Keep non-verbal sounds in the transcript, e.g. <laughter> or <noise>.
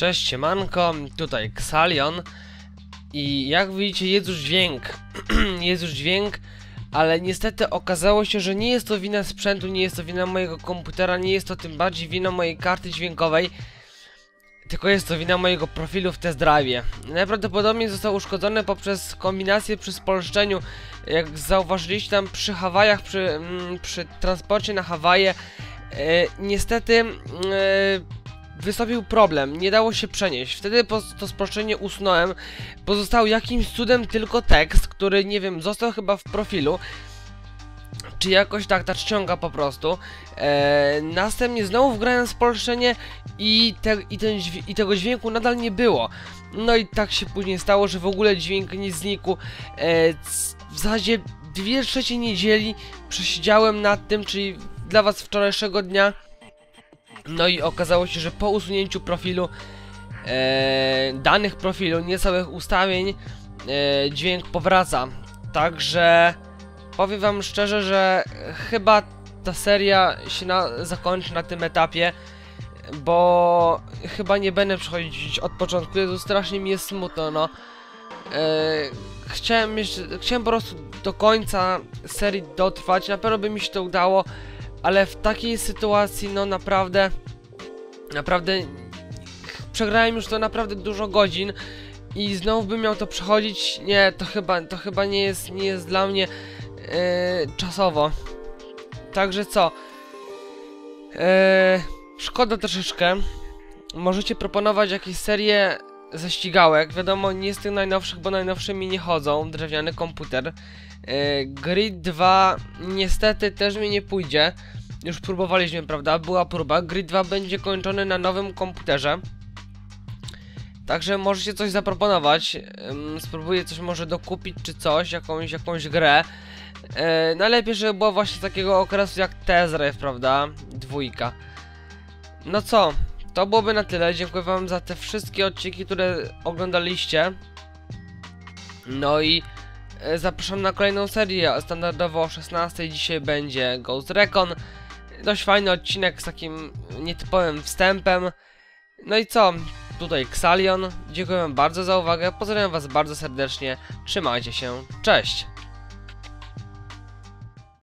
Cześć, siemanko, tutaj Xalion. I jak widzicie jest już dźwięk, <clears throat> jest już dźwięk, ale niestety okazało się, że nie jest to wina sprzętu, nie jest to wina mojego komputera, nie jest to tym bardziej wina mojej karty dźwiękowej, tylko jest to wina mojego profilu w test drive. Najprawdopodobniej został uszkodzony poprzez kombinację przy spolszczeniu, jak zauważyliście tam przy Hawajach, przy, mm, przy transporcie na Hawaje, e, niestety e, wystąpił problem, nie dało się przenieść. Wtedy to spolszczenie usunąłem. Pozostał jakimś cudem tylko tekst, który nie wiem, został chyba w profilu. Czy jakoś tak ta ściąga po prostu. Eee, następnie znowu wgrałem spolszczenie i, te, i, ten, i tego dźwięku nadal nie było. No i tak się później stało, że w ogóle dźwięk nie znikł. Eee, w zasadzie dwie trzecie niedzieli przesiedziałem nad tym, czyli dla was wczorajszego dnia. No i okazało się, że po usunięciu profilu, e, danych profilu, nie całych ustawień, e, dźwięk powraca. Także powiem wam szczerze, że chyba ta seria się na, zakończy na tym etapie, bo chyba nie będę przechodzić od początku. Jezu, strasznie mi jest smutno, no. E, chciałem jeszcze, chciałem po prostu do końca serii dotrwać, na pewno by mi się to udało, ale w takiej sytuacji, no naprawdę, naprawdę przegrałem już to naprawdę dużo godzin i znowu bym miał to przechodzić, nie, to chyba, to chyba nie jest, nie jest dla mnie e, czasowo. Także co, e, szkoda troszeczkę, możecie proponować jakieś serie ze ścigałek, wiadomo nie z tych najnowszych, bo najnowsze mi nie chodzą, drewniany komputer. E, Grid 2 niestety też mi nie pójdzie. Już próbowaliśmy, prawda? Była próba. Grid 2 będzie kończony na nowym komputerze. Także możecie coś zaproponować. Spróbuję coś może dokupić czy coś, jakąś, jakąś grę. E, najlepiej, żeby było właśnie takiego okresu jak Tezrew, prawda? Dwójka. No co? To byłoby na tyle. Dziękuję wam za te wszystkie odcinki, które oglądaliście. No i e, zapraszam na kolejną serię. Standardowo o 16 dzisiaj będzie Ghost Recon. Dość fajny odcinek z takim nietypowym wstępem. No i co? Tutaj Xalion. Dziękuję wam bardzo za uwagę. Pozdrawiam was bardzo serdecznie. Trzymajcie się. Cześć!